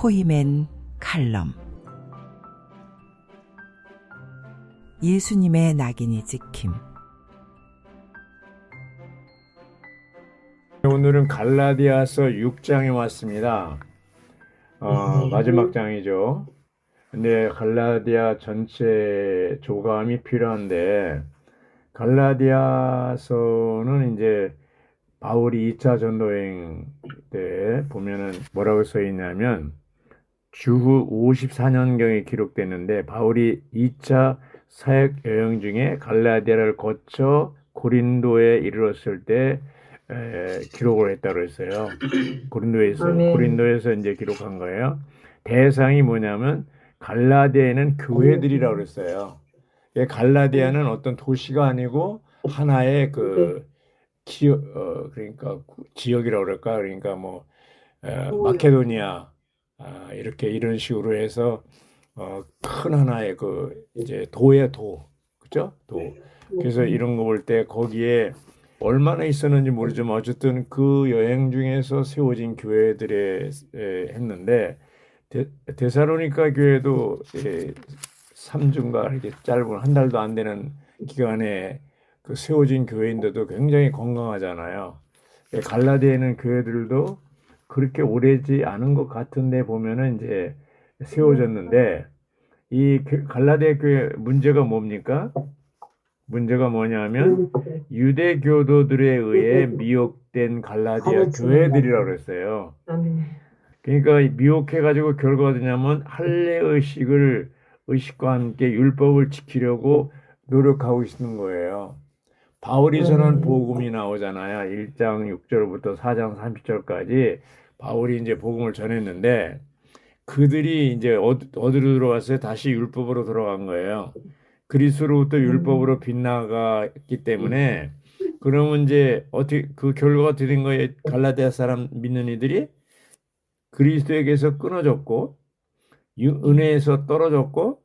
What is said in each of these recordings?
포이맨 칼럼 예수님의 낙인이 찍힘 오늘은 갈라디아서 6장에 왔습니다. 어, 마지막 장이죠. 근데 갈라디아 전체 조감이 필요한데 갈라디아서는 이제 바울이 2차 전도행 때 보면은 뭐라고 써 있냐면 주후 54년경에 기록됐는데 바울이 2차 사역 여행 중에 갈라디아를 거쳐 고린도에 이르렀을 때 에, 기록을 했다고 했어요. 고린도에서 아멘. 고린도에서 이제 기록한 거예요. 대상이 뭐냐면 갈라디아에는 교회들이라고 그랬어요. 이 갈라디아는 어떤 도시가 아니고 하나의 그 지역 어 그러니까 구- 지역이라고 그럴까 그러니까 뭐 에, 마케도니아 아, 이렇게 이런 식으로 해서 어, 큰 하나의 그 이제 도의 도. 그죠? 도. 그래서 이런 거 볼 때 거기에 얼마나 있었는지 모르지만 어쨌든 그 여행 중에서 세워진 교회들에 에, 했는데 데, 데살로니가 교회도 에, 3주인가 이렇게 짧은 한 달도 안 되는 기간에 그 세워진 교회인데도 굉장히 건강하잖아요. 예, 갈라디아에는 교회들도 그렇게 오래지 않은 것 같은데 보면은 이제 세워졌는데 이 교- 갈라디아 교회 문제가 뭡니까? 문제가 뭐냐면 유대 교도들에 의해 미혹된 갈라디아. 교회들이라고 그랬어요. 아멘. 그러니까 미혹해가지고 결과가 되냐면 할례 의식을 의식과 함께 율법을 지키려고 노력하고 있는 거예요. 바울이 전한 음. 복음이 나오잖아요. 1장 6절부터 4장 30절까지 바울이 이제 복음을 전했는데 그들이 이제 어디, 어디로 들어왔어요? 다시 율법으로 돌아간 거예요. 그리스로부터 율법으로 빗나갔기 때문에 그러면 이제 어떻게 그 결과가 된 거예요? 갈라디아 사람 믿는 이들이 그리스도에게서 끊어졌고 유- 은혜에서 떨어졌고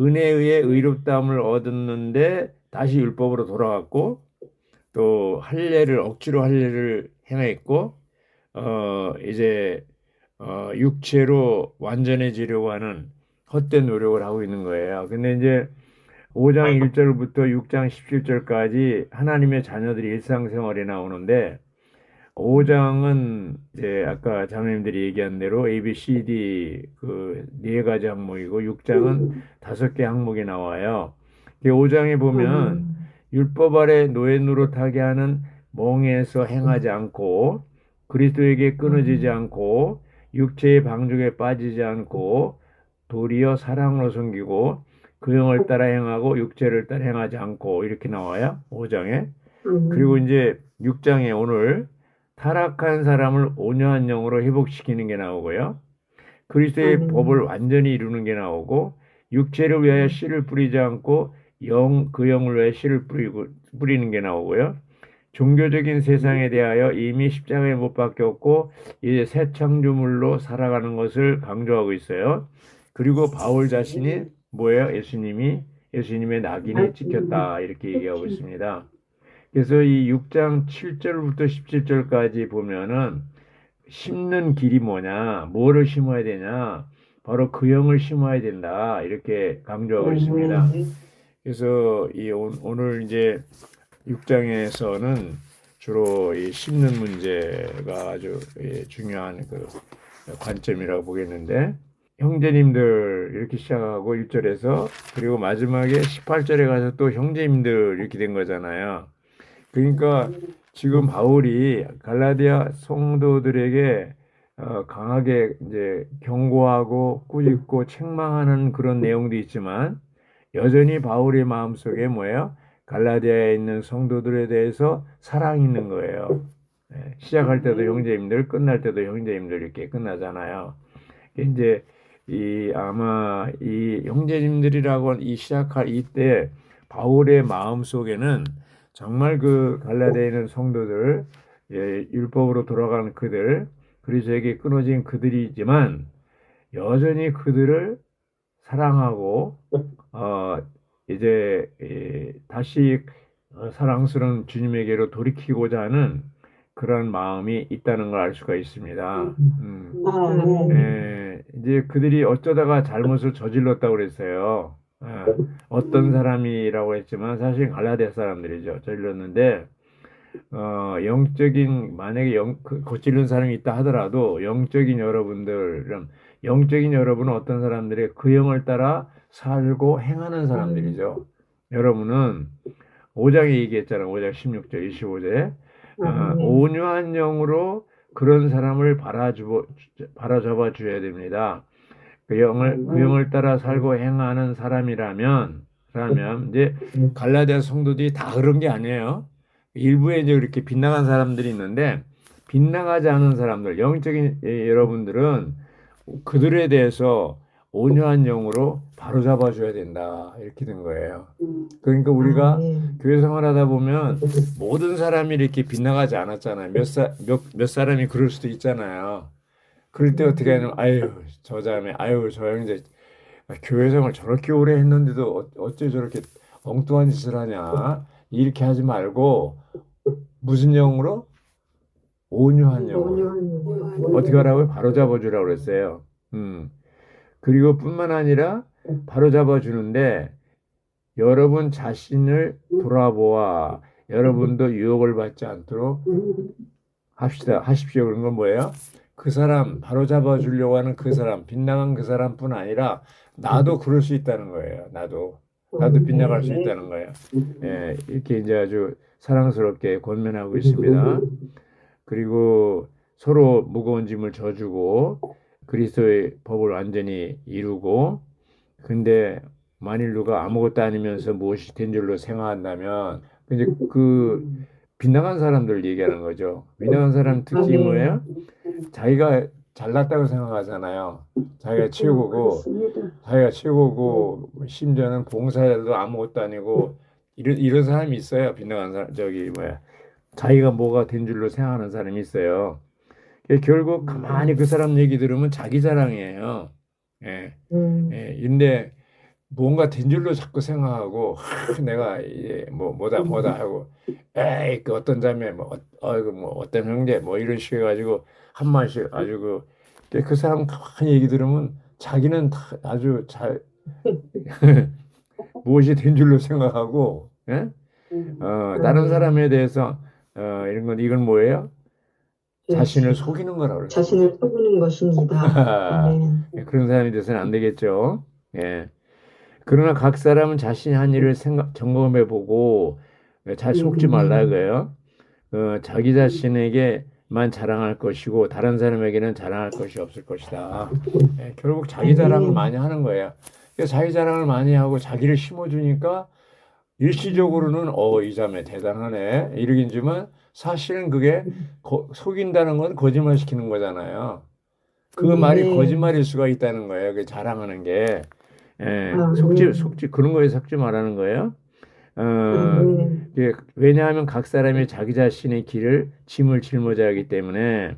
은혜에 의해 의롭다함을 얻었는데 다시 율법으로 돌아갔고 또 할례를 억지로 할례를 행했고 어 이제 어 육체로 완전해지려고 하는 헛된 노력을 하고 있는 거예요. 근데 이제 5장 1절부터 6장 17절까지 하나님의 자녀들이 일상생활에 나오는데 5장은 이제 아까 자매님들이 얘기한 대로 A, B, C, D 그 네 가지 항목이고 6장은 다섯 개 항목이 나와요. 5장에 보면 음. 율법 아래 노예 노릇하게 하는 멍에서 행하지 않고 그리스도에게 끊어지지 않고 육체의 방종에 빠지지 않고 도리어 사랑으로 섬기고 그 영을 따라 행하고 육체를 따라 행하지 않고 이렇게 나와요. 5장에. 음. 그리고 이제 6장에 오늘 타락한 사람을 온유한 영으로 회복시키는 게 나오고요. 그리스도의 음. 법을 완전히 이루는 게 나오고 육체를 위하여 씨를 뿌리지 않고 영, 그 영을 위해 씨를 뿌리고, 뿌리는 게 나오고요. 종교적인 세상에 대하여 이미 십자가에 못 박혔고 이제 새 창조물로 살아가는 것을 강조하고 있어요. 그리고 바울 자신이 뭐예요? 예수님이 예수님의 낙인이 찍혔다 이렇게 얘기하고 있습니다. 그래서 이 6장 7절부터 17절까지 보면은 심는 길이 뭐냐, 뭐를 심어야 되냐, 바로 그 영을 심어야 된다 이렇게 강조하고 있습니다. 음. 그래서 이 오- 오늘 이제 6장에서는 주로 이 심는 문제가 아주 예, 중요한 그 관점이라고 보겠는데 형제님들 이렇게 시작하고 1절에서 그리고 마지막에 18절에 가서 또 형제님들 이렇게 된 거잖아요. 그러니까 지금 바울이 갈라디아 성도들에게 어, 강하게 이제 경고하고 꾸짖고 책망하는 그런 내용도 있지만 여전히 바울의 마음속에 뭐예요? 갈라디아에 있는 성도들에 대해서 사랑이 있는 거예요. 예, 시작할 때도 형제님들, 끝날 때도 형제님들 이렇게 끝나잖아요. 이제 이 아마 이 형제님들이라고 이 시작할 이때 바울의 마음 속에는 정말 그 갈라디아에 있는 성도들, 예, 율법으로 돌아가는 그들, 그리스도에게 끊어진 그들이지만 여전히 그들을 사랑하고 어 이제 이, 다시 어, 사랑스러운 주님에게로 돌이키고자 하는 그런 마음이 있다는 걸 알 수가 있습니다. 음. 아, 네. 예, 이제 그들이 어쩌다가 잘못을 저질렀다고 그랬어요. 예, 어떤 사람이라고 했지만 사실 갈라디아 사람들이죠. 저질렀는데 어, 영적인 만약에 영, 그, 거칠은 사람이 있다 하더라도 영적인 여러분들은 영적인 여러분은 어떤 사람들이 그 영을 따라 살고 행하는 사람들이죠. 여러분은 5장에 얘기했잖아요. 5장 16절, 25절에 어. 온유한 영으로 그런 사람을 바라주어, 바라잡아 줘야 됩니다. 그 영을, 그 영을 따라 살고 행하는 사람이라면, 라면, 이제 갈라디아 성도들이 다 그런 게 아니에요. 일부에 이제 그렇게 빗나간 사람들이 있는데, 빗나가지 않은 사람들, 영적인 예, 여러분들은 그들에 대해서 온유한 영으로 바로 잡아 줘야 된다. 이렇게 된 거예요. 그러니까 우리가 아, 네. 교회 생활하다 보면 모든 사람이 이렇게 빗나가지 않았잖아요. 몇, 사, 몇, 몇 사람이 그럴 수도 있잖아요. 그럴 때 어떻게 하냐면, 아유, 저 자매, 아유, 저 형제, 교회 생활 저렇게 오래 했는데도 어- 어째 저렇게 엉뚱한 짓을 하냐. 이렇게 하지 말고, 무슨 영으로? 온유한. 온유한 어떻게 하라고요? 바로 잡아주라고 그랬어요. 음. 그리고 뿐만 아니라 바로 잡아주는데 여러분 자신을 돌아보아 여러분도 유혹을 받지 않도록 합시다. 하십시오. 그런 건 뭐예요? 그 사람 바로 잡아주려고 하는 그 사람 빗나간 그 사람뿐 아니라 나도 그럴 수 있다는 거예요. 나도 나도 빗나갈 수 있다는 거예요. 예, 이렇게 이제 아주 사랑스럽게 권면하고 있습니다. 그리고 서로 무거운 짐을 져주고 그리스도의 법을 완전히 이루고 근데 만일 누가 아무것도 아니면서 무엇이 된 줄로 생각한다면 이제 그 빗나간 사람들 얘기하는 거죠. 빗나간 사람 특징이 뭐예요? 자기가 잘났다고 생각하잖아요. 자기가 최고고 자기가 최고고 심지어는 봉사자도 아무것도 아니고 이런 이런 사람이 있어요. 빗나간 사람 저기 뭐야 자기가 뭐가 된 줄로 생각하는 사람이 있어요. 그 결국 가만히 그 사람 얘기 들으면 자기 자랑이에요. 예, 음, 예. 근데 뭔가 된 줄로 자꾸 생각하고 하, 내가 이제 뭐 뭐다 뭐다 하고 에이 그 어떤 자매 뭐 어, 어이구 뭐 어떤 형제 뭐 이런 식으로 해가지고 한 마디씩 아주 그, 그 사람 가만히 얘기 들으면 자기는 다 아주 잘 무엇이 된 줄로 생각하고 예? 어, 다른 사람에 대해서 어, 이런 건 이건 뭐예요? 자신을 속이는 거라고 그래요. 자신을 속이는 것입니다. 네. 그런 사람이 돼서는 안 되겠죠. 예. 그러나 각 사람은 자신이 한 일을 생각, 점검해 보고 잘 속지 말라 이거예요. 어, 자기 자신에게만 자랑할 것이고 다른 사람에게는 자랑할 것이 없을 것이다. 예, 결국 자기 자랑을 많이 하는 거예요. 자기 자랑을 많이 하고 자기를 심어주니까 일시적으로는 어, 이 자매 대단하네 이러긴지만 사실은 그게 거- 속인다는 건 거짓말 시키는 거잖아요. 그 네. 말이 거짓말일 수가 있다는 거예요. 그 자랑하는 게. 예, 아, 속지, 네. 속지, 그런 거에 속지 말라는 거예요. 어, 네. 예, 왜냐하면 각 사람이 자기 자신의 길을 짐을 짊어져야 하기 때문에.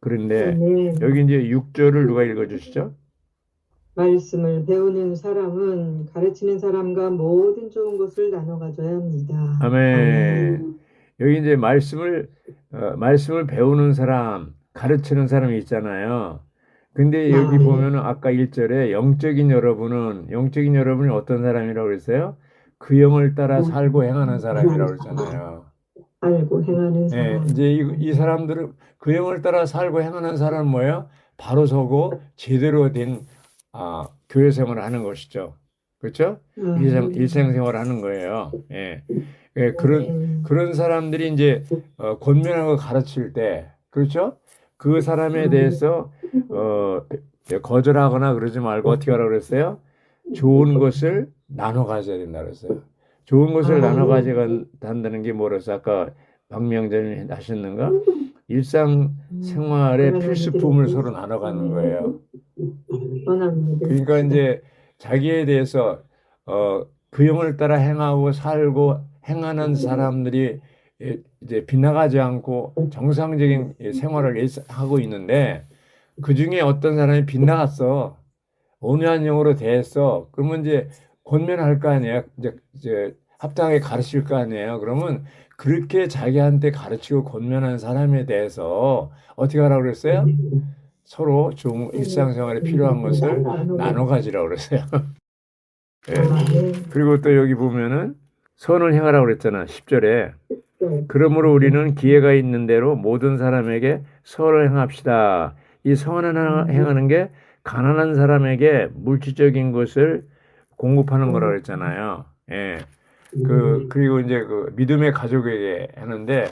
그런데 네. 여기 이제 6절을 누가 읽어주시죠? 말씀을 배우는 사람은 가르치는 사람과 모든 좋은 것을 나눠 가져야 합니다. 아멘. 여기 이제 말씀을 어, 말씀을 배우는 사람, 가르치는 사람이 있잖아요. 근데 여기 아, 네. 보면은 아까 1절에 영적인 여러분은 영적인 여러분이 어떤 사람이라고 그랬어요? 그 영을 따라 살고 행하는 사람이라고 그랬잖아요. 알고 행하는 예, 사람. 이제 이, 이 사람들은 그 영을 따라 살고 행하는 사람은 뭐예요? 바로 서고 제대로 된 아, 교회 생활을 하는 것이죠. 그렇죠? 아, 일상, 일상생활을 하는 거예요. 예. 예, 그런 네. 그런 사람들이 이제 어, 권면하고 가르칠 때 그렇죠? 그 사람에 음. 대해서 어, 거절하거나 그러지 말고 어떻게 하라고 그랬어요? 좋은 것을 나눠 가져야 된다 그랬어요. 좋은 것을 아. 나눠 가져간다는 게 뭐라서 아까 박명전이 하셨는가? 일상 생활의 필수품을 서로 나눠 가는 거예요. 원합니다. 그러니까 이제 자기에 대해서 어, 그 영을 따라 행하고 살고 행하는 사람들이 예, 이제 빗나가지 않고 정상적인 예, 생활을 하고 있는데 그 중에 어떤 사람이 빗나갔어. 온유한 영으로 대했어. 그러면 이제 권면할 거 아니야. 이제, 이제 합당하게 가르칠 거 아니에요. 그러면 그렇게 자기한테 가르치고 권면한 사람에 대해서 어떻게 하라고 그랬어요? 서로 좀 일상생활에 필요한 것을 나눠 가지라고 그랬어요. 예. 아, 네. 그리고 또 여기 보면은 선을 행하라고 그랬잖아. 10절에. 네. 그러므로 우리는 기회가 있는 대로 모든 사람에게 선을 행합시다. 이 선을 음. 행하는 게 가난한 사람에게 물질적인 것을 공급하는 거라고 그랬잖아요. 예. 음. 그 그리고 이제 그 믿음의 가족에게 하는데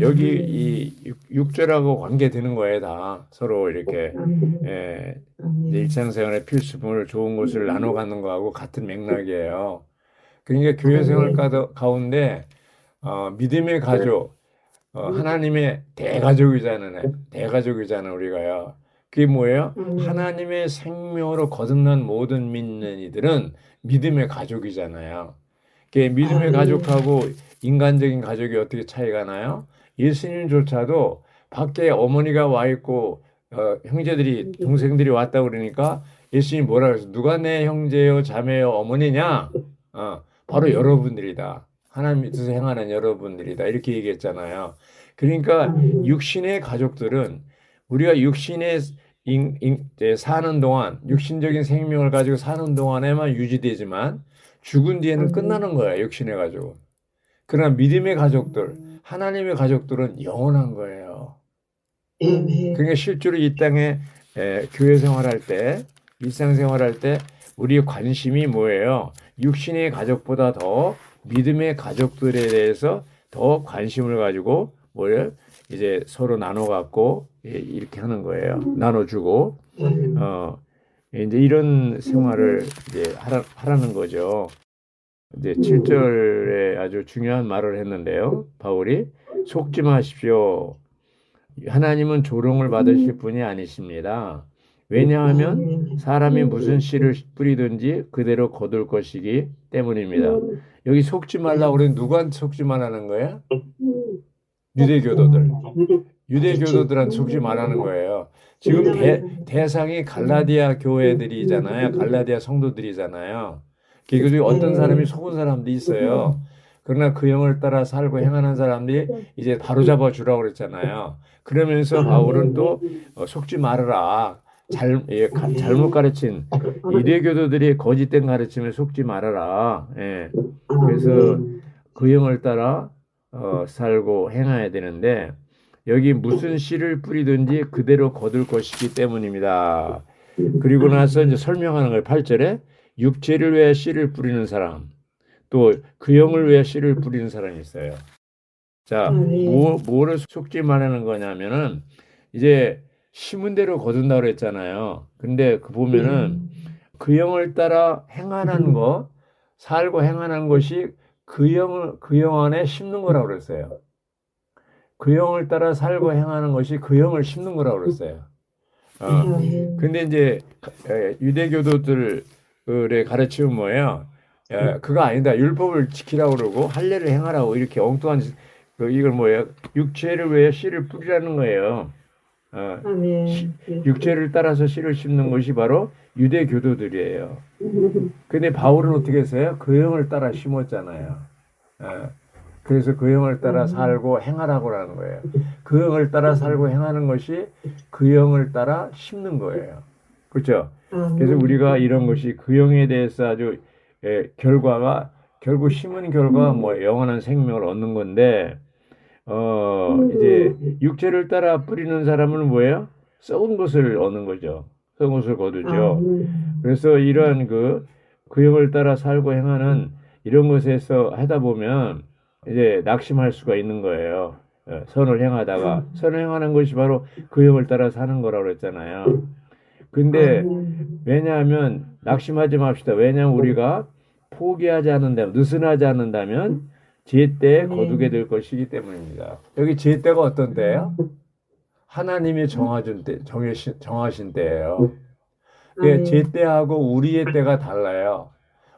여기 이 6절하고 관계되는 거예요, 다. 서로 이렇게 아멘. 예, 아멘. 이제 일상생활의 필수품을 좋은 것을 나눠 갖는 거하고 같은 맥락이에요. 그러니까 교회 생활 가- 가운데 어, 믿음의 가족, 어, 하나님의 대가족이잖아요. 대가족이잖아요, 우리가요. 그게 뭐예요? 음. 하나님의 생명으로 거듭난 모든 믿는 이들은 믿음의 가족이잖아요. 그 믿음의 아, 네. 가족하고 인간적인 가족이 어떻게 차이가 나요? 예수님조차도 밖에 어머니가 와 있고 어, 형제들이 동생들이 왔다 그러니까 예수님 뭐라 그랬어? 누가 내 형제요, 자매요, 어머니냐? 어, 바로 여러분들이다. 하나님 뜻을 행하는 여러분들이다. 이렇게 얘기했잖아요. 그러니까 육신의 가족들은 우리가 육신에 인- 인- 사는 동안 육신적인 생명을 가지고 사는 동안에만 유지되지만 죽은 뒤에는 끝나는 거야 육신의 가족은. 그러나 믿음의 가족들, 하나님의 가족들은 영원한 거예요. 그러니까 실제로 이 땅에 에, 교회 생활할 때, 일상 생활할 때 우리의 관심이 뭐예요? 육신의 가족보다 더 믿음의 가족들에 대해서 더 관심을 가지고 뭘 이제 서로 나눠 갖고 예, 이렇게 하는 거예요. 나눠주고. 어 이제 이런 생활을 이제 하라, 하라는 거죠. 이제 7절에 아주 중요한 말을 했는데요. 바울이 속지 마십시오. 하나님은 조롱을 받으실 분이 아니십니다. 왜냐하면 아멘. 사람이 무슨 씨를 뿌리든지 그대로 거둘 것이기 때문입니다. 여기 속지 말라고 그러는 누구한테 속지 말라는 거예요? 유대교도들. 유대교도들한테 속지 말라는 거예요. 지금 대, 대상이 갈라디아 교회들이잖아요. 갈라디아 성도들이잖아요. 그 중에 어떤 사람이 속은 사람도 있어요. 그러나 그 영을 따라 살고 행하는 사람들이 이제 바로잡아 주라고 그랬잖아요. 그러면서 바울은 또 어, 속지 말아라. 잘, 예, 가- 잘못 가르친 유대교도들이 거짓된 가르침에 속지 말아라. 예. 그래서 그 영을 따라 어, 살고 행해야 되는데 여기 무슨 씨를 뿌리든지 그대로 거둘 것이기 때문입니다. 그리고 나서 이제 설명하는 걸 8절에 육체를 위해 씨를 뿌리는 사람 또 그 영을 위해 씨를 뿌리는 사람이 있어요. 자, 뭐, 뭐를 속지 말하는 거냐면은 이제 심은 대로 거둔다 그랬잖아요. 근데 그 보면은 그 영을 따라 행하는 거, 살고 행하는 것이 그 영을 그 영 안에 심는 거라고 그랬어요. 그 영을 따라 살고 행하는 것이 그 영을 심는 거라고 그랬어요. 어. 근데 이제 에, 유대교도들 의 가르침은 뭐예요? 에, 그거 아니다. 율법을 지키라고 그러고 할례를 행하라고 이렇게 엉뚱한 짓- 그 이걸 뭐예요? 육체를 위해 씨를 뿌리라는 거예요. 어, 아멘. 육체를 따라서 씨를 심는 것이 바로 유대 교도들이에요. 근데 바울은 어떻게 했어요? 그 영을 따라 심었잖아요. 어, 그래서 그 영을 따라 살고 행하라고 하는 거예요. 그 영을 따라 살고 행하는 것이 그 영을 따라 심는 거예요. 그렇죠? 그래서 우리가 이런 것이 그 영에 대해서 아주 예, 결과가 결국 심은 결과가 뭐 영원한 생명을 얻는 건데 어 이제 육체를 따라 뿌리는 사람은 뭐예요? 썩은 것을 얻는 거죠. 썩은 것을 거두죠. 그래서 이러한 그, 그 영을 따라 살고 행하는 이런 것에서 하다 보면 이제 낙심할 수가 있는 거예요. 예, 선을 행하다가 선을 행하는 것이 바로 그 영을 따라 사는 거라고 그랬잖아요. 근데 왜냐하면 낙심하지 맙시다. 왜냐하면 우리가 포기하지 않는다면 느슨하지 않는다면 제때에 거두게 될 것이기 때문입니다. 여기 제때가 어떤 때예요? 하나님이 정하준 때, 정하신, 정하신 때예요. 예, 제 때하고 우리의 때가 달라요.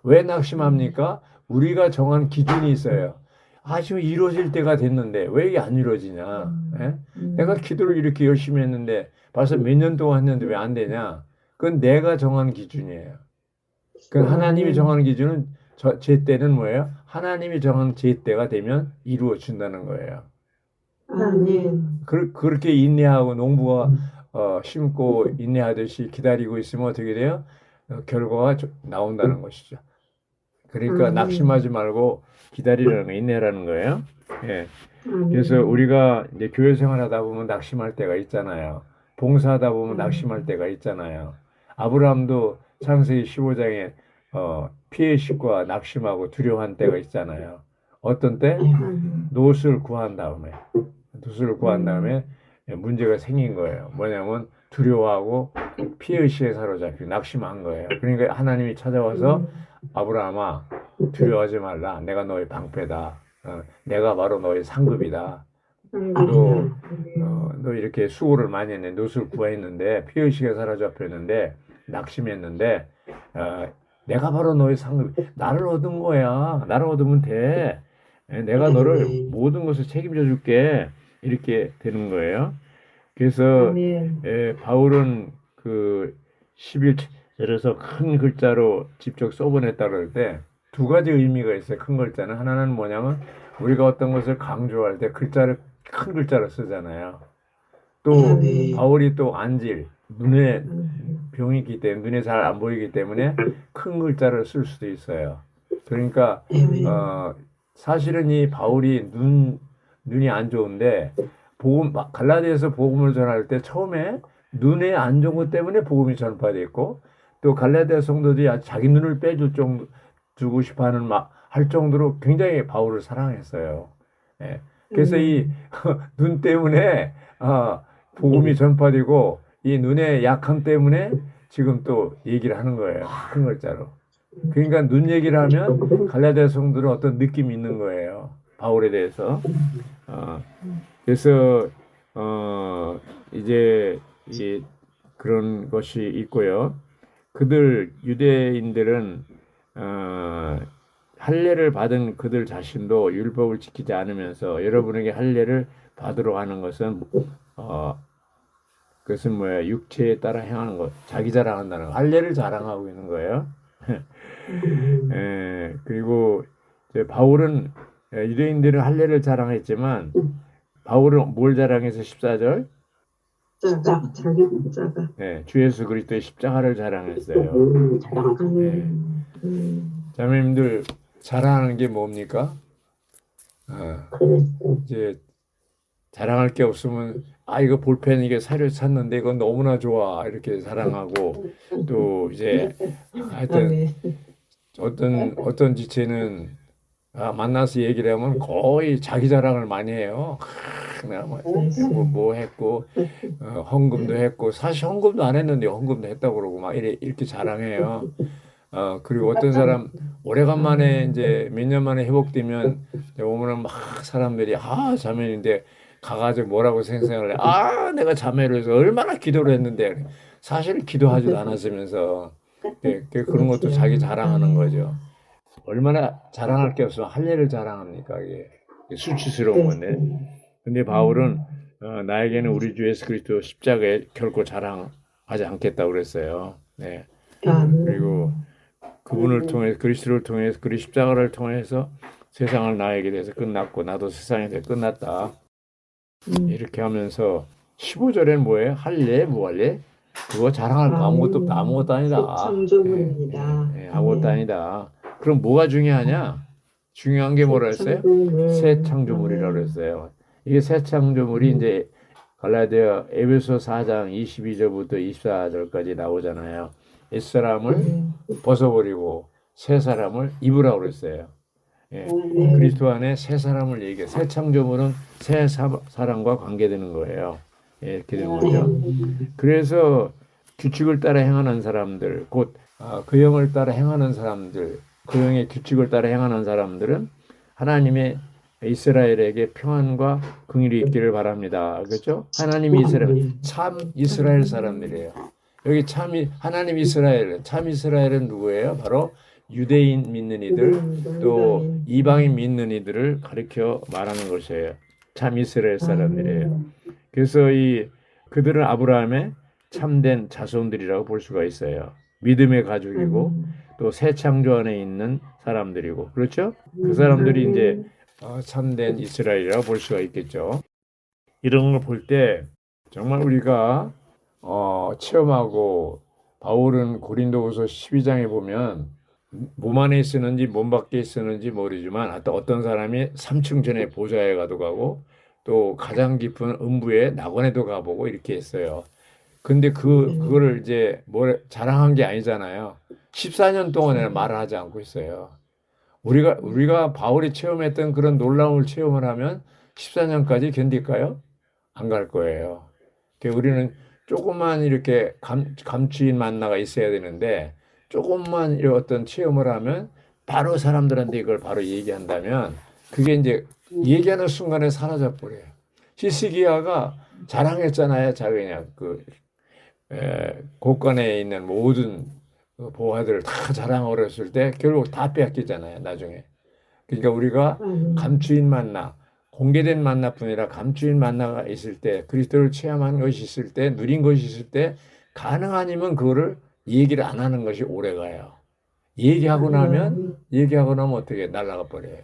왜 낙심합니까? 우리가 정한 기준이 있어요. 아, 지금 이루어질 때가 됐는데 왜 이게 안 이루어지냐? 예? 내가 기도를 이렇게 열심히 했는데 벌써 몇 년 동안 했는데 왜 안 되냐? 그건 내가 정한 기준이에요. 그건 하나님이 정하는 기준은 저 제 때는 뭐예요? 하나님이 정한 제 때가 되면 이루어진다는 거예요. 아멘. 그, 그렇게 인내하고 농부가 어, 심고 인내하듯이 기다리고 있으면 어떻게 돼요? 어, 결과가 저- 나온다는 것이죠. 그러니까 음. 낙심하지 말고 기다리라는 거, 인내라는 거예요. 예. 아멘. 그래서 우리가 이제 교회 생활하다 보면 낙심할 때가 있잖아요. 봉사하다 보면 음. 낙심할 때가 있잖아요. 아브라함도 창세기 15장에 어, 피해 식과 낙심하고 두려워한 때가 있잖아요. 어떤 때? 아멘. 노스를 구한 다음에 노스를 구한 음. 다음에 문제가 생긴 거예요. 뭐냐면 두려워하고 피해의식에 사로잡히고 낙심한 거예요. 그러니까 하나님이 찾아와서 아브라함아 두려워하지 말라. 내가 너의 방패다. 어, 내가 바로 너의 상급이다. 또, 어, 너 이렇게 수고를 많이 했네. 노스를 구했는데 피의식에 사로잡혔는데 낙심했는데 어, 내가 바로 너의 상급. 나를 얻은 거야. 나를 얻으면 돼. 예, 내가 너를 모든 것을 책임져 줄게. 이렇게 되는 거예요. 그래서. 예, 바울은 그 11절에서 큰 글자로 직접 써보냈다 그럴 때 두 가지 의미가 있어요. 큰 글자는 하나는 뭐냐면 우리가 어떤 것을 강조할 때 글자를 큰 글자로 쓰잖아요. 또 네. 바울이 또 안질 눈에 음. 병이 있기 때문에 눈에 잘 안 보이기 때문에 큰 글자를 쓸 수도 있어요. 그러니까 어, 사실은 이 바울이 눈 눈이 안 좋은데 복음 갈라디아에서 복음을 전할 때 처음에 눈에 안 좋은 것 때문에 복음이 전파됐고 또 갈라디아 성도들이 자기 눈을 빼줄 정도 주고 싶어하는 막 할 정도로 굉장히 바울을 사랑했어요. 예. 그래서 이 눈 때문에 아, 복음이 전파되고 이 눈의 약함 때문에 지금 또 얘기를 하는 거예요. 큰 글자로. 그러니까 눈 얘기를 하면 갈라디아 성도들은 어떤 느낌이 있는 거예요. 바울에 대해서. 어, 그래서 어, 이제 이 그런 것이 있고요. 그들 유대인들은 어, 할례를 받은 그들 자신도 율법을 지키지 않으면서 여러분에게 할례를 받으러 가는 것은 어, 그것은 뭐야 육체에 따라 행하는 것, 자기 자랑한다는 거, 할례를 자랑하고 있는 거예요. 에, 그리고 이제 바울은 에, 유대인들은 할례를 자랑했지만 바울은 뭘 자랑해서 14절 자가 자기 자가. 예, 주 예수 그리스도의 십자가를 자랑했어요. 아멘. 음. 자매님들 자랑하는 게 뭡니까? 아, 이제 자랑할 게 없으면 아 이거 볼펜 이게 사료 샀는데 이건 너무나 좋아 이렇게 자랑하고 또 이제 하여튼 아멘. 어떤 어떤 지체는 아, 만나서 얘기를 하면 거의 자기 자랑을 많이 해요. 크, 내가 뭐, 뭐, 뭐 했고 어, 헌금도 했고 사실 헌금도 안 했는데 헌금도 했다고 그러고 막 이래, 이렇게 자랑해요. 어, 그리고 어떤 사람 오래간만에 이제 몇 년 만에 회복되면 오면은 막 사람들이 아 자매인데 가가지고 뭐라고 생각을 해. 아 내가 자매로 해서 얼마나 기도를 했는데 사실 기도하지도 않았으면서 예, 그- 그런 것도 자기 자랑하는 거죠. 얼마나 자랑할 게 없으면 할례를 자랑합니까 이게 수치스러운 건데. 근데 바울은 어, 나에게는 우리 주 예수 그리스도 십자가에 결코 자랑하지 않겠다고 그랬어요. 네. 아멘. 그리고 그분을 통해 그리스도를 통해서 그리 십자가를 통해서 세상을 나에게 대해서 끝났고 나도 세상에 대해 끝났다. 음. 이렇게 하면서 15절에는 뭐예요? 할례 뭐 할례? 그거 자랑할 거 아무것도 없다. 아무것도 아니다. 창조물입니다. 예, 예, 아무것도 아니다. 그럼 뭐가 중요하냐? 중요한 게 뭐라 했어요? 새 창조물이라고 그랬어요. 이게 새 창조물이 이제 갈라디아 에베소 4장 22절부터 24절까지 나오잖아요. 옛 사람을 벗어버리고 새 사람을 입으라고 그랬어요. 예. 그리스도 안에 새 사람을 얘기해. 새 창조물은 새 사, 사람과 관계되는 거예요. 예, 이렇게 되는 거죠. 그래서 규칙을 따라 행하는 사람들, 곧 아, 그 영을 따라 행하는 사람들, 그 영의 규칙을 따라 행하는 사람들은 하나님의 이스라엘에게 평안과 긍휼이 있기를 바랍니다. 그렇죠? 하나님 이스라엘 참 이스라엘 사람들이에요. 여기 참 이- 하나님 이스라엘 참 이스라엘은 누구예요? 바로 유대인 믿는 이들 또 이방인 믿는 이들을 가리켜 말하는 것이에요. 참 이스라엘 사람들이에요. 그래서 이 그들은 아브라함의 참된 자손들이라고 볼 수가 있어요. 믿음의 가족이고 또 새 창조 안에 있는 사람들이고 그렇죠? 그 사람들이 이제 어, 참된 이스라엘이라고 볼 수가 있겠죠. 이런 걸 볼 때 정말 우리가 어, 체험하고 바울은 고린도후서 12장에 보면 몸 안에 쓰는지 몸 밖에 쓰는지 모르지만 어떤 어떤 사람이 3층 전에 보좌에 가도 가고 또 가장 깊은 음부의 낙원에도 가보고 이렇게 했어요. 근데 그 그거를 이제 뭘 자랑한 게 아니잖아요. 14년 동안에는 말을 하지 않고 있어요. 우리가 우리가 바울이 체험했던 그런 놀라움을 체험을 하면 14년까지 견딜까요? 안 갈 거예요. 그러니까 우리는 조금만 이렇게 감, 감추인 만나가 있어야 되는데 조금만 이런 어떤 체험을 하면 바로 사람들한테 이걸 바로 얘기한다면 그게 이제 얘기하는 순간에 사라져 버려요. 히스기야가 자랑했잖아요. 자기냐 그 에, 곳간에 있는 모든 그 보화들을 다 자랑하려 했을 때 결국 다 빼앗기잖아요. 나중에. 그러니까 우리가 아멘. 감추인 만나, 공개된 만나뿐 아니라 감추인 만나가 있을 때, 그리스도를 체험한 것이 있을 때, 누린 것이 있을 때, 가능하니면 그거를 얘기를 안 하는 것이 오래 가요. 얘기하고 나면, 얘기하고 나면 어떻게 날아가 버려요.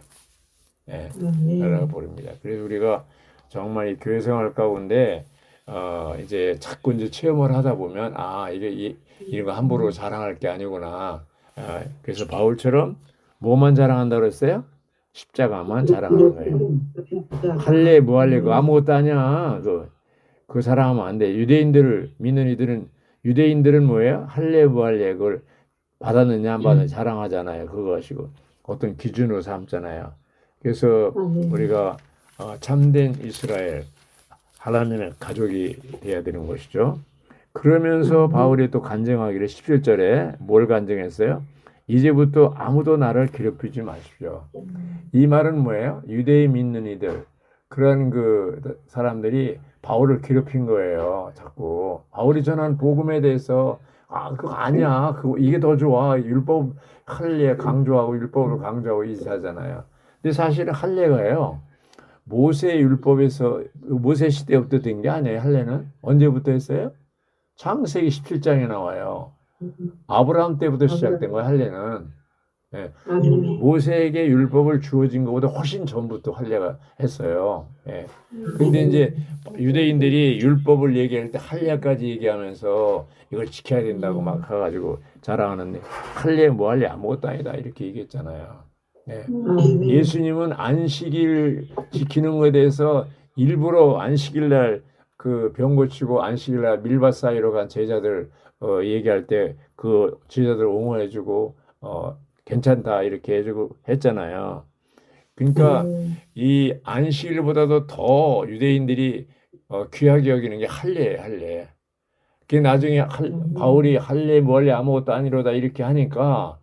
예, 아멘. 날아가 버립니다. 그래서 우리가 정말 이 교회 생활 가운데, 어, 이제 자꾸 이제 체험을 하다 보면, 아, 이게, 이, 이런 거 함부로 자랑할 게 아니구나. 아, 그래서 바울처럼 뭐만 자랑한다고 그랬어요? 십자가만 자랑하는 거예요. 할례 무할례 그 아무것도 아니야. 그, 그 사랑하면 안 돼. 유대인들을 믿는 이들은 유대인들은 뭐예요? 할례 무할례 그걸 받았느냐 안 받았느냐 자랑하잖아요. 가지고 어떤 기준으로 삼잖아요. 그래서. 우리가 어, 참된 이스라엘 하나님의 가족이 돼야 되는 것이죠. 그러면서 바울이 또 간증하기를 17절에 뭘 간증했어요? 이제부터 아무도 나를 괴롭히지 마십시오. 이 말은 뭐예요? 유대인 믿는 이들 그런 그 사람들이 바울을 괴롭힌 거예요. 자꾸 바울이 전한 복음에 대해서 아 그거 아니야. 그거 이게 더 좋아. 율법 할례 강조하고 율법을 강조하고 이지하잖아요. 근데 사실은 할례가요. 모세 율법에서 모세 시대부터 된 게 아니에요. 할례는 언제부터 했어요? 창세기 17장에 나와요. 아브라함 때부터 시작된 거예요. 할례는 아멘. 모세에게 율법을 주어진 것보다 훨씬 전부터 할례가 했어요. 예. 근데 이제 유대인들이 율법을 얘기할 때 할례까지 얘기하면서 이걸 지켜야 된다고 막 가가지고 자랑하는데 할례 뭐 할례 아무것도 아니다 이렇게 얘기했잖아요. 예. 예수님은 안식일 지키는 것에 대해서 일부러 안식일 날 그 병 고치고 안식일 날 밀밭 사이로 간 제자들 어, 얘기할 때 그 제자들 옹호해주고 어, 괜찮다 이렇게 해주고 했잖아요. 그러니까 음. 이 안식일보다도 더 유대인들이 어, 귀하게 여기는 게 할례, 할례. 그게 나중에 할- 바울이 할례, 멀리 아무것도 아니로다 이렇게 하니까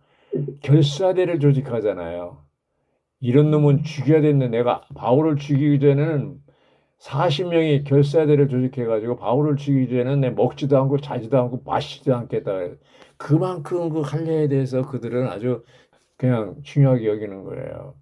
결사대를 조직하잖아요. 이런 놈은 죽여야 되는데 내가 바울을 죽이기 전에는 40명이 결사대를 조직해가지고 바울을 죽이기 전에는 내 먹지도 않고 자지도 않고 마시지도 않겠다. 그만큼 그 할례에 대해서 그들은 아주 그냥 중요하게 여기는 거예요.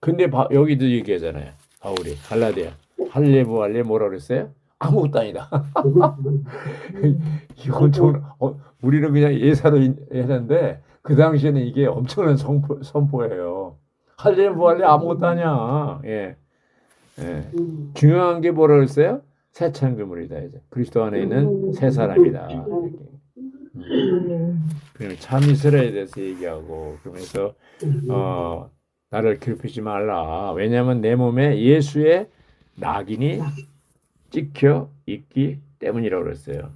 근데 바- 여기도 얘기하잖아요. 바울이 갈라디아 할례 뭐 할례 뭐라 그랬어요? 아무것도 아니다. 이거 엄청 어, 우리는 그냥 예사로 인- 했는데 그 당시에는 이게 엄청난 선포, 선포 예요. 할례 뭐 할례 아무것도 아니야. 예. 예. 중요한 게 뭐라 그랬어요? 새 창조물이다 이제 그리스도 안에 있는 새 사람이다. 그러면 참 이스라엘에 대해서 얘기하고 그러면서 어 나를 괴롭히지 말라. 왜냐하면 내 몸에 예수의 낙인이 찍혀 있기 때문이라고 그랬어요.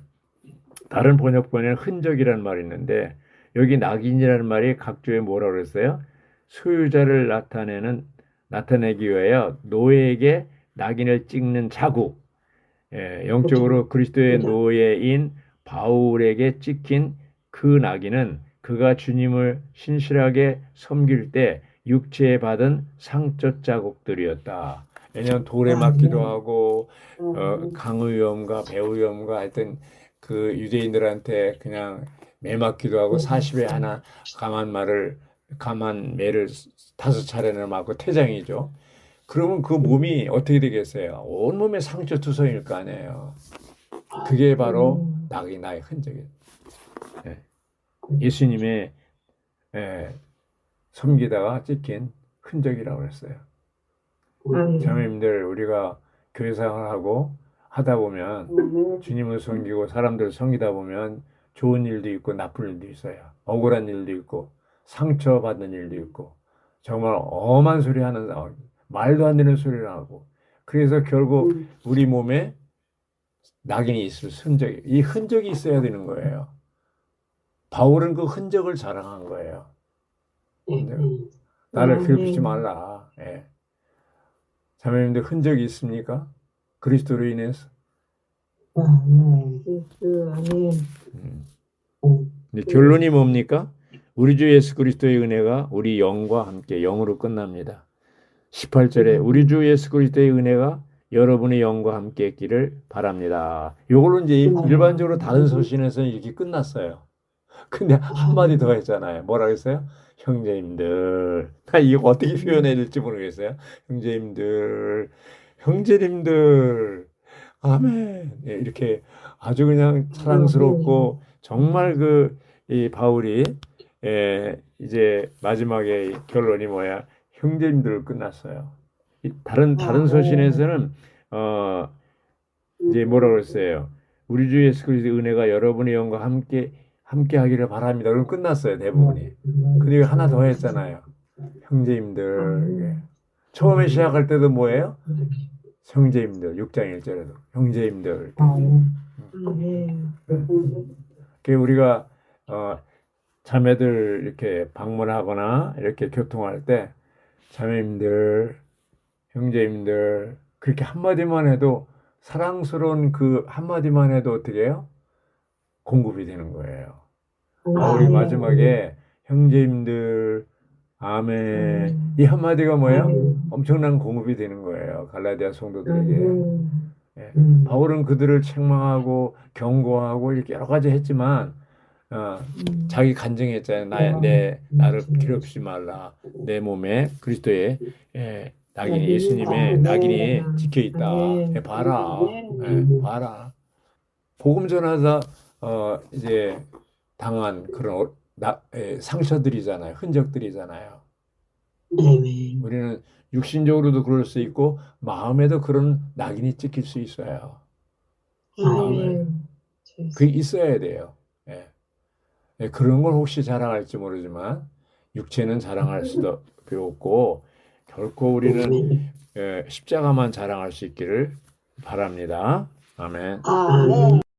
다른 번역본에는 흔적이라는 말이 있는데 여기 낙인이라는 말이 각주에 뭐라고 그랬어요? 소유자를 나타내는 나타내기 위하여 노예에게 낙인을 찍는 자국. 예, 영적으로 그리스도의 그렇죠. 노예인 바울에게 찍힌 그 낙인은 그가 주님을 신실하게 섬길 때 육체에 받은 상처 자국들이었다. 왜냐하면 돌에 아, 맞기도 네. 하고 어, 강의염과 배우염과 하여튼 그 유대인들한테 그냥 매 맞기도 하고 네. 40에 하나 감한 말을 감한 매를 다섯 차례나 맞고 퇴장이죠. 그러면 그 몸이 어떻게 되겠어요? 온 몸에 상처 투성일 거 아니에요. 그게 바로 음. 낙이 나의 흔적이에요. 예. 예수님의 예, 섬기다가 찍힌 흔적이라고 했어요. 아멘. 자매님들 우리가 교회 생활 하고 하다 보면 주님을 섬기고 사람들을 섬기다 보면 좋은 일도 있고 나쁜 일도 있어요. 억울한 일도 있고 상처받는 일도 있고 정말 엄한 소리 하는 상황, 말도 안 되는 소리를 하고 그래서 결국 우리 몸에 낙인이 있을 흔적이 이 흔적이 있어야 되는 거예요. 바울은 그 흔적을 자랑한 거예요. 나를 아멘. 괴롭히지 말라. 예. 자매님들 흔적이 있습니까? 그리스도로 인해서. 예수, 아멘. 음. 근데 결론이 뭡니까? 우리 주 예수 그리스도의 은혜가 우리 영과 함께 영으로 끝납니다. 18절에 우리 주 예수 그리스도의 은혜가 여러분의 영과 함께 있기를 바랍니다. 요걸로 이제 일반적으로 다른 서신에서는 이렇게 끝났어요. 근데 한마디 더 했잖아요. 뭐라 그랬어요? 형제님들. 나 이거 어떻게 표현해야 될지 모르겠어요. 형제님들, 형제님들. 아멘. 예, 이렇게 아주 그냥 사랑스럽고 정말 그 이 바울이 예, 이제 마지막에 이 결론이 뭐야? 형제님들 끝났어요. 이 다른 다른 서신에서는 어 이제 뭐라 그랬어요? 우리 주 예수 그리스도의 은혜가 여러분의 영과 함께 함께 하기를 바랍니다. 그럼 끝났어요, 대부분이. 근데 하나 더 했잖아요. 형제님들. 예. 처음에 시작할 때도 뭐예요? 형제님들. 6장 1절에도 형제님들. 아멘. 그 우리가 어 자매들 이렇게 방문하거나 이렇게 교통할 때 자매님들, 형제님들 그렇게 한마디만 해도 사랑스러운 그 한마디만 해도 어떻게 해요? 공급이 되는 거예요. 바울이 아멘. 마지막에 형제님들 아멘 이 한마디가 뭐예요? 아멘. 엄청난 공급이 되는 거예요. 갈라디아 성도들에게. 아멘. 예. 음. 바울은 그들을 책망하고 경고하고 이렇게 여러 가지 했지만 어, 음. 자기 간증했잖아요. 나, 내 나를 괴롭히지 말라. 내 몸에 그리스도의 예, 낙인이 낙인이 예수님의 있다. 낙인이 아멘. 찍혀 있다. 아멘. 예, 봐라. 예, 봐라. 복음 전하다 어, 이제 당한 그런 어- 나, 예, 상처들이잖아요. 흔적들이잖아요. 우리는 육신적으로도 그럴 수 있고 마음에도 그런 낙인이 찍힐 수 있어요. 아멘. 그게 있어야 돼요. 예. 예, 그런 걸 혹시 자랑할지 모르지만 육체는 자랑할 수도 없고 결코 우리는 예, 십자가만 자랑할 수 있기를 바랍니다. 아멘. 아멘.